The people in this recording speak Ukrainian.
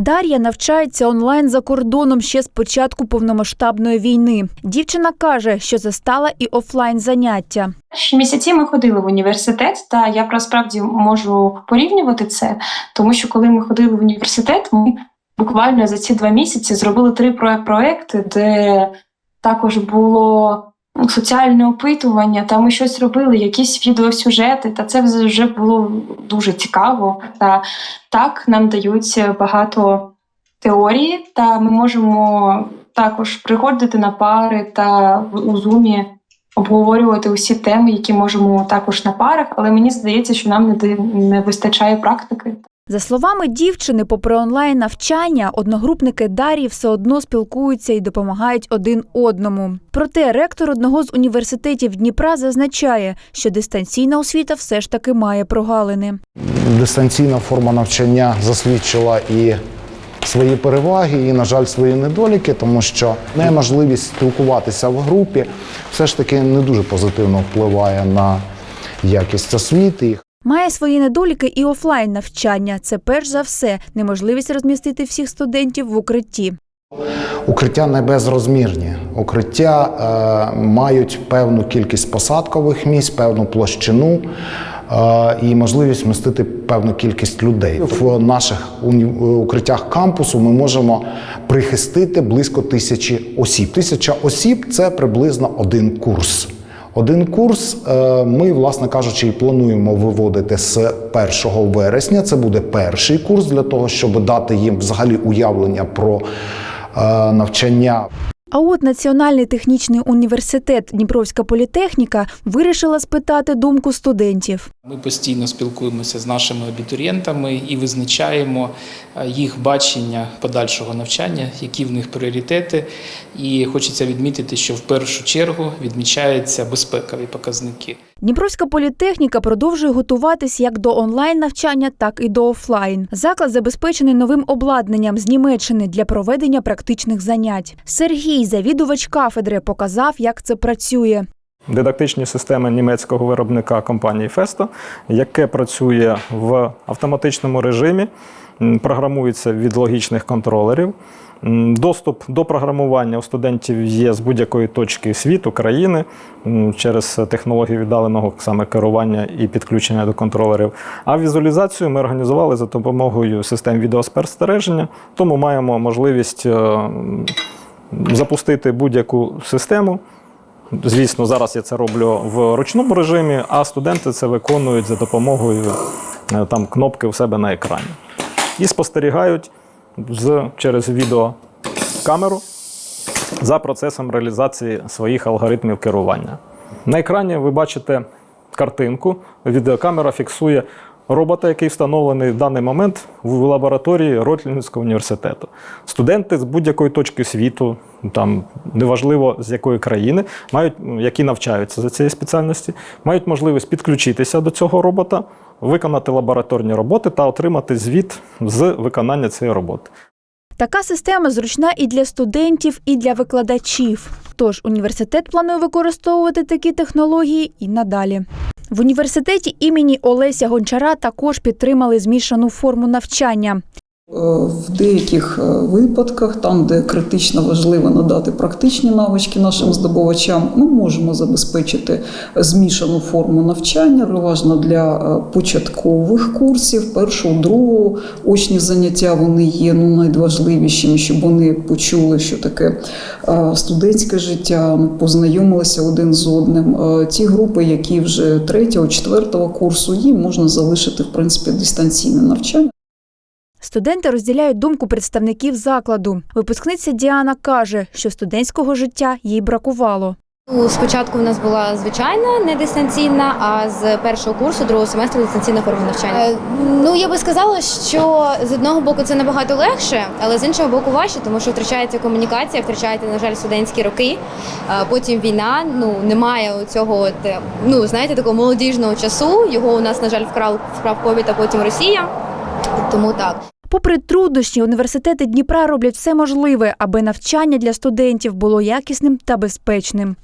Дар'я навчається онлайн за кордоном ще з початку повномасштабної війни. Дівчина каже, що застала і офлайн заняття. Перші місяці ми ходили в університет, та я насправді можу порівнювати це, тому що коли ми ходили в університет, ми буквально за ці два місяці зробили три про- проекти, де також було соціальне опитування, та ми щось робили, якісь відеосюжети, та це вже було дуже цікаво. Та так нам дають багато теорії, та ми можемо також приходити на пари та у зумі обговорювати усі теми, які можемо також на парах, але мені здається, що нам не вистачає практики. За словами дівчини, попри онлайн навчання, одногрупники Дар'ї все одно спілкуються і допомагають один одному. Проте ректор одного з університетів Дніпра зазначає, що дистанційна освіта все ж таки має прогалини. дистанційна форма навчання засвідчила і свої переваги, і, на жаль, свої недоліки, тому що неможливість спілкуватися в групі все ж таки не дуже позитивно впливає на якість освіти. Має свої недоліки і офлайн навчання. Це перш за все неможливість розмістити всіх студентів в укритті. Укриття не безрозмірні. Укриття е, мають певну кількість посадкових місць, певну площину е, і можливість вмістити певну кількість людей. В наших укриттях кампусу ми можемо прихистити близько тисячі осіб. Тисяча осіб це приблизно один курс. Один курс е, ми, власне кажучи, і плануємо виводити з 1 вересня. Це буде перший курс для того, щоб дати їм взагалі уявлення про е, навчання. А от Національний технічний університет Дніпровська політехніка вирішила спитати думку студентів. Ми постійно спілкуємося з нашими абітурієнтами і визначаємо е, їх бачення подальшого навчання, які в них пріоритети. І хочеться відмітити, що в першу чергу відмічаються безпекові показники. Дніпровська політехніка продовжує готуватись як до онлайн навчання, так і до офлайн. Заклад забезпечений новим обладнанням з Німеччини для проведення практичних занять. Сергій, завідувач кафедри, показав, як це працює. дидактичні системи німецького виробника компанії Festo, яке працює в автоматичному режимі, програмується від логічних контролерів. Доступ до програмування у студентів є з будь-якої точки світу, країни через технологію віддаленого саме керування і підключення до контролерів. А візуалізацію ми організували за допомогою систем відеоспостереження, тому маємо можливість е, запустити будь-яку систему. Звісно, зараз я це роблю в ручному режимі, а студенти це виконують за допомогою е, там, кнопки у себе на екрані. І спостерігають з, через відеокамеру за процесом реалізації своїх алгоритмів керування. На екрані ви бачите картинку. Відеокамера фіксує робота, який встановлений в даний момент в лабораторії Ротлінського університету. Студенти з будь-якої точки світу, там неважливо з якої країни, мають, які навчаються за цієї спеціальності, мають можливість підключитися до цього робота, виконати лабораторні роботи та отримати звіт з виконання цієї роботи. Така система зручна і для студентів, і для викладачів. Тож університет планує використовувати такі технології і надалі. В університеті імені Олеся Гончара також підтримали змішану форму навчання. Е, В деяких е, випадках, там, де критично важливо надати практичні навички нашим здобувачам, ми можемо забезпечити змішану форму навчання, переважно для е, початкових курсів, першого, другого очні заняття вони є ну, найважливішими, щоб вони почули, що таке студентське життя, ну, познайомилися один з одним. Ті групи, які вже третього, четвертого курсу, їм можна залишити в принципі дистанційне навчання. Студенти розділяють думку представників закладу. Випускниця Діана каже, що студентського життя їй бракувало. Спочатку в нас була звичайна, не дистанційна, а з першого курсу, другого семестру дистанційна форма навчання. Е, Ну я би сказала, що з одного боку це набагато легше, але з іншого боку важче, тому що втрачається комунікація, втрачаєте, на жаль, студентські роки. Потім війна. Ну немає цього, от, е, ну знаєте, такого молодіжного часу. Його у нас, на жаль, вкрав вкрав ковід, а потім Росія. Тому так. Попри труднощі, університети Дніпра роблять все можливе, аби навчання для студентів було якісним та безпечним.